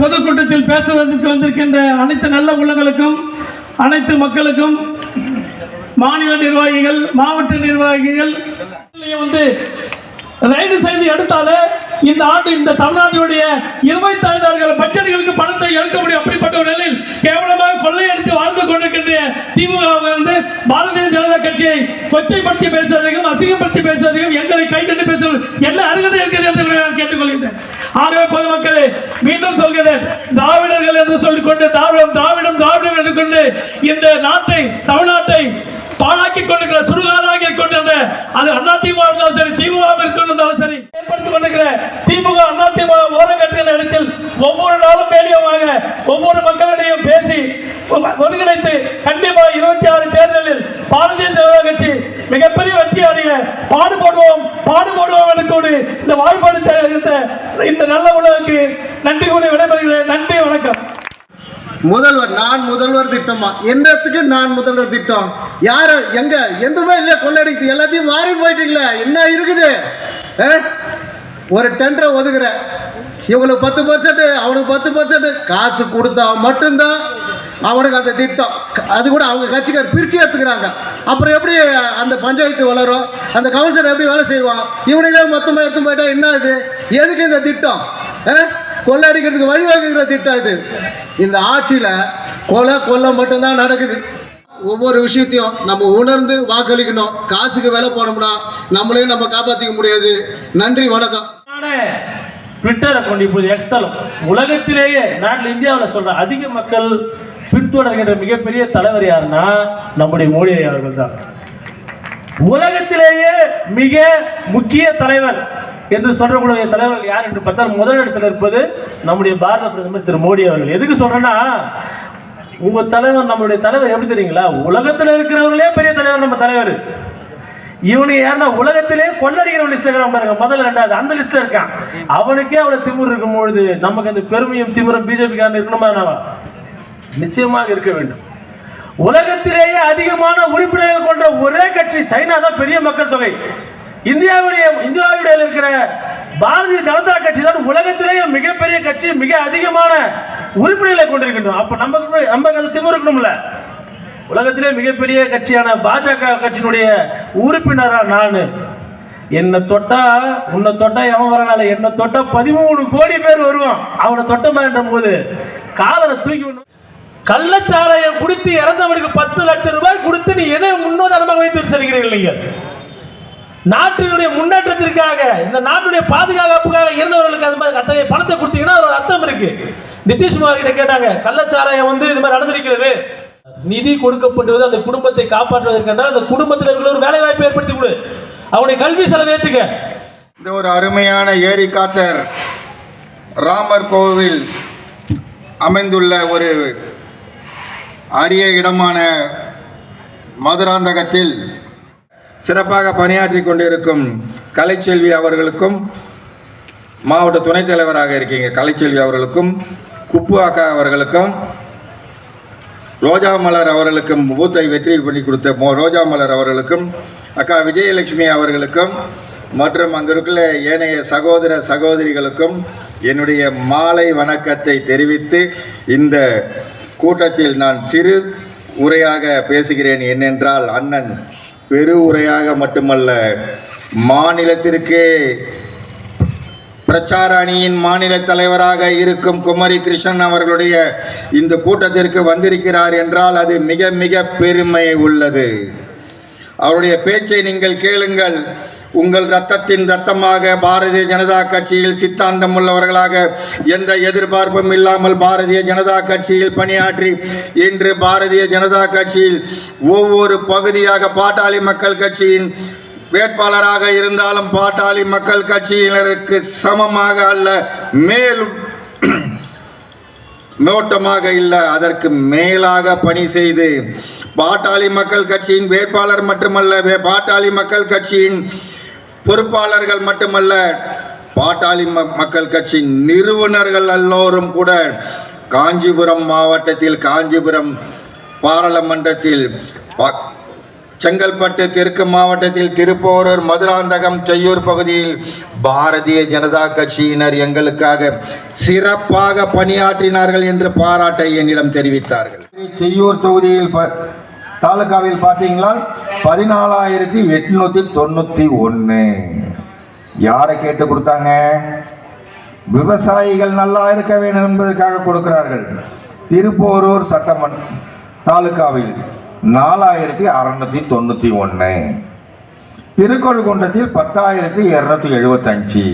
பொதுக்கூட்டத்தில் பேசுவதற்கு வந்திருக்கின்ற அனைத்து நல்ல உள்ளங்களுக்கும் அனைத்து மக்களுக்கும் மாநில நிர்வாகிகள் மாவட்ட நிர்வாகிகள் வந்து ரைடு செய்து எடுத்தாலே இந்த ஆண்டு இந்த தமிழ்நாட்டினுடைய இருபத்தி ஐந்தாயிரம் பட்ஜெட்டுகளுக்கு பணத்தை எடுக்க முடியும். அப்படிப்பட்ட ஒரு நிலையில் கேவலமாக கொள்ளையடித்து வாழ்ந்து கொண்டிருக்கின்ற திமுக வந்து பாரதிய ஜனதா கட்சியை கொச்சைப்படுத்தி பேசுவதற்கும் அசிங்கப்படுத்தி பேசுவதையும் எங்களை கை கண்டு பேசுவது என்ன அருகதை இருக்கிறது என்று நான் கேட்டுக்கொள்கிறேன் ஆகவே பொதுமக்களே மீண்டும் சொல்கிறேன். திராவிடர்கள் என்று சொல்லிக்கொண்டு திராவிடம் திராவிடம் திராவிடம் என்று கொண்டு இந்த நாட்டை தமிழ்நாட்டை பாழாக்கி கொண்டிருக்கிற சுடுகாடாக கொண்டிருந்த அது அதிமுக இருந்தாலும் சரி திமுக இருந்தாலும் சரி ஏற்படுத்திக் கொண்டிருக்கிற திமுக அதிமுக ஓரங்கட்டுகிற இடத்தில் ஒவ்வொரு நாளும் மேலியமாக ஒவ்வொரு மக்களிடையும் பேசி ஒருங்கிணைத்து கண்டிப்பாக இருபத்தி ஆறு தேர்தலில் பாரதிய ஜனதா கட்சி மிகப்பெரிய வெற்றி அடைய பாடுபடுவோம் பாடுபடுவோம் என்று இந்த வாய்ப்பாடு இந்த இந்த நல்ல உணவுக்கு நன்றி கூறி விடைபெறுகிறேன். நன்றி வணக்கம். முதல்வர் நான் முதல்வர் திட்டமா? என்னத்துக்கு நான் முதல்வர் திட்டம்? யாரு? எங்க? எதுவுமே இல்லையா கொள்ளடிக்கு எல்லாத்தையும் மாறி போயிட்டீங்களே. என்ன இருக்குது? ஒரு டெண்டரை ஒதுக்குற இவங்களுக்கு பத்து பர்சன்ட் அவனுக்கு பத்து பர்சன்ட் காசு கொடுத்தா மட்டும்தான் அவனுக்கு அந்த திட்டம். அது கூட அவங்க கட்சிக்கார் பிரித்து எடுத்துக்கிறாங்க. அப்புறம் எப்படி அந்த பஞ்சாயத்து வளரும்? அந்த கவுன்சிலர் எப்படி வேலை செய்வான்? இவனுங்களே மொத்தமாக எடுத்து போயிட்டா என்ன இது? எதுக்கு இந்த திட்டம்? ஆ? கொள்ளடிக்கிறதுக்கு வழிவகுக்கிற திட்டம் இது. இந்த ஆட்சியில் கொலை கொலை மட்டும்தான் நடக்குது. ஒவ்வொரு விஷயத்தையும் நம்ம உணர்ந்து வாக்களிக்கணும். காசுக்கு வேலை போனோம்னா நம்மளையும் நம்ம காப்பாற்றிக்க முடியாது. நன்றி வணக்கம். ட்விட்டர் அக்கௌண்ட் இப்போது எக்ஸ்தலம் உலகத்திலேயே நாட்டில் இந்தியாவில் சொல்கிற அதிக மக்கள் பின்தொடர்கின்ற மிகப்பெரிய தலைவர் யாருன்னா நம்முடைய மோடி அவர்கள் தான். உலகத்திலேயே மிக முக்கிய தலைவர் என்று சொல்லக்கூடிய தலைவர்கள் யார் என்று பார்த்தால் முதலிடத்தில் இருப்பது நம்முடைய பாரத பிரதமர் திரு மோடி அவர்கள். எதுக்கு சொல்றேன்னா உங்க தலைவர் நம்மளுடைய தலைவர் எப்படி தெரியுங்களா? உலகத்தில் இருக்கிறவர்களே பெரிய தலைவர் நம்ம தலைவர். இவனுக்கு யாருன்னா உலகத்திலே கொள்ளடிக்கிற லிஸ்ட்ல இருக்கிறான் பாருங்க. முதல்ல ரெண்டாவது அந்த லிஸ்ட்ல இருக்கான். அவனுக்கே அவ்வளவு திமிர் இருக்கும் பொழுது நமக்கு அந்த பெருமையும் திமிரும் பிஜேபி காரன் இருக்கணுமா வேணாமா? நிச்சயமாக இருக்க வேண்டும். உலகத்திலேயே அதிகமான உறுப்பினர்கள் கொண்ட ஒரே கட்சி சைனா தான் பெரிய மக்கள் தொகை. இந்தியாவுடைய இந்தியாவுடைய இருக்கிற பாரதிய ஜனதா கட்சி தான் உலகத்திலேயே மிகப்பெரிய கட்சி மிக அதிகமான உறுப்பினர்களை கொண்டிருக்கின்றோம் அப்ப நம்ம நம்ம அந்த திமுக இருக்கணும்ல. உலகத்திலே மிகப்பெரிய கட்சியான பாஜக கட்சியினுடைய உறுப்பினரா நான். என்னை தொட்டா உன்னை தொட்டா எவன் வரனால என்னை தொட்டா பதிமூணு கோடி பேர் வருவான். அவனை தொட்ட என்ற போது காலரை தூக்கி விடணும். கள்ளச்சாராயம் குடித்து இறந்தவனுக்கு பத்து லட்சம் ரூபாய் கொடுத்து நீ எதை முன்னுதாரணமாக வைத்து செல்கிறீர்கள் நீங்கள்? நாட்டினுடைய முன்னேற்றத்திற்காக இந்த நாட்டுடைய பாதுகாப்புக்காக இருந்தவர்களுக்கு அது மாதிரி அத்தகைய பணத்தை கொடுத்தீங்கன்னா ஒரு அர்த்தம் இருக்கு. நிதிஷ்குமார் கிட்ட கேட்டாங்க கள்ளச்சாராயம் வந்து இது மாதிரி நடந்திருக்கிறது. நிதி கொடுக்கப்படுவது அந்த குடும்பத்தை காப்பாற்றுவதற்கென்றால் அந்த குடும்பத்தில் இருக்கிற ஒரு வேலை வாய்ப்பை ஏற்படுத்தி கொடு. அவனுடைய கல்வி செலவு ஏற்றுக்க இந்த ஒரு அருமையான ஏரி காட்டர் ராமர் கோவில் அமைந்துள்ள ஒரு அரிய இடமான மதுராந்தகத்தில் சிறப்பாக பணியாற்றி கொண்டிருக்கும் கலைச்செல்வி அவர்களுக்கும் மாவட்ட துணைத் தலைவராக இருக்கீங்க. கலைச்செல்வி அவர்களுக்கும் குப்பு அக்கா அவர்களுக்கும் ரோஜா மலர் அவர்களுக்கும் பூத்தை வெற்றி பண்ணி கொடுத்த மோ ரோஜா மலர் அவர்களுக்கும் அக்கா விஜயலட்சுமி அவர்களுக்கும் மற்றும் அங்கிருக்குள்ள ஏனைய சகோதர சகோதரிகளுக்கும் என்னுடைய மாலை வணக்கத்தை தெரிவித்து இந்த கூட்டத்தில் நான் சிறு உரையாக பேசுகிறேன் என்னென்றால் அண்ணன் பெரு உரையாக மட்டுமல்ல மாநிலத்திற்கே பிரச்சார அணியின் மாநில தலைவராக இருக்கும் குமரி கிருஷ்ணன் அவர்களுடைய இந்த கூட்டத்திற்கு வந்திருக்கிறார் என்றால் அது மிக மிக பெருமை உள்ளது. அவருடைய பேச்சை நீங்கள் கேளுங்கள். உங்கள் ரத்தத்தின் ரத்தமாக பாரதிய ஜனதா கட்சியில் சித்தாந்தம் உள்ளவர்களாக எந்த எதிர்பார்ப்பும் இல்லாமல் பாரதிய ஜனதா கட்சியில் பணியாற்றி இன்று பாரதிய ஜனதா கட்சியில் ஒவ்வொரு பகுதியாக பாட்டாளி மக்கள் கட்சியின் வேட்பாளராக இருந்தாலும் பாட்டாளி மக்கள் கட்சியினருக்கு சமமாக அல்ல மேல் நோட்டமாக இல்லை அதற்கு மேலாக பணி செய்து பாட்டாளி மக்கள் கட்சியின் வேட்பாளர் மட்டுமல்ல வே- பாட்டாளி மக்கள் கட்சியின் பொறுப்பாளர்கள் மட்டுமல்ல பாட்டாளி ம- மக்கள் கட்சி நிறுவனர்கள் எல்லோரும் கூட காஞ்சிபுரம் மாவட்டத்தில் காஞ்சிபுரம் பாராளுமன்றத்தில் செங்கல்பட்டு தெற்கு மாவட்டத்தில் திருப்போரூர் மதுராந்தகம் செய்யூர் பகுதியில் பாரதிய ஜனதா கட்சியினர் எங்களுக்காக சிறப்பாக பணியாற்றினார்கள் என்று பாராட்டை என்னிடம் தெரிவித்தார்கள். செய்யூர் தொகுதியில் தாலுகாவில் பார்த்தீங்களா? பதினாலாயிரத்தி எட்நூத்தி தொண்ணூத்தி ஒன்று யாரை கேட்டு கொடுத்தாங்க? விவசாயிகள் நல்லா இருக்க வேண்டும் என்பதற்காக கொடுக்கிறார்கள். திருப்போரூர் சட்டமன் தாலுகாவில் நாலாயிரத்தி அறநூற்றி தொண்ணூற்றி ஒன்று திருக்கொழுகுன்றத்தில் பத்தாயிரத்தி இரநூத்தி எழுபத்தஞ்சு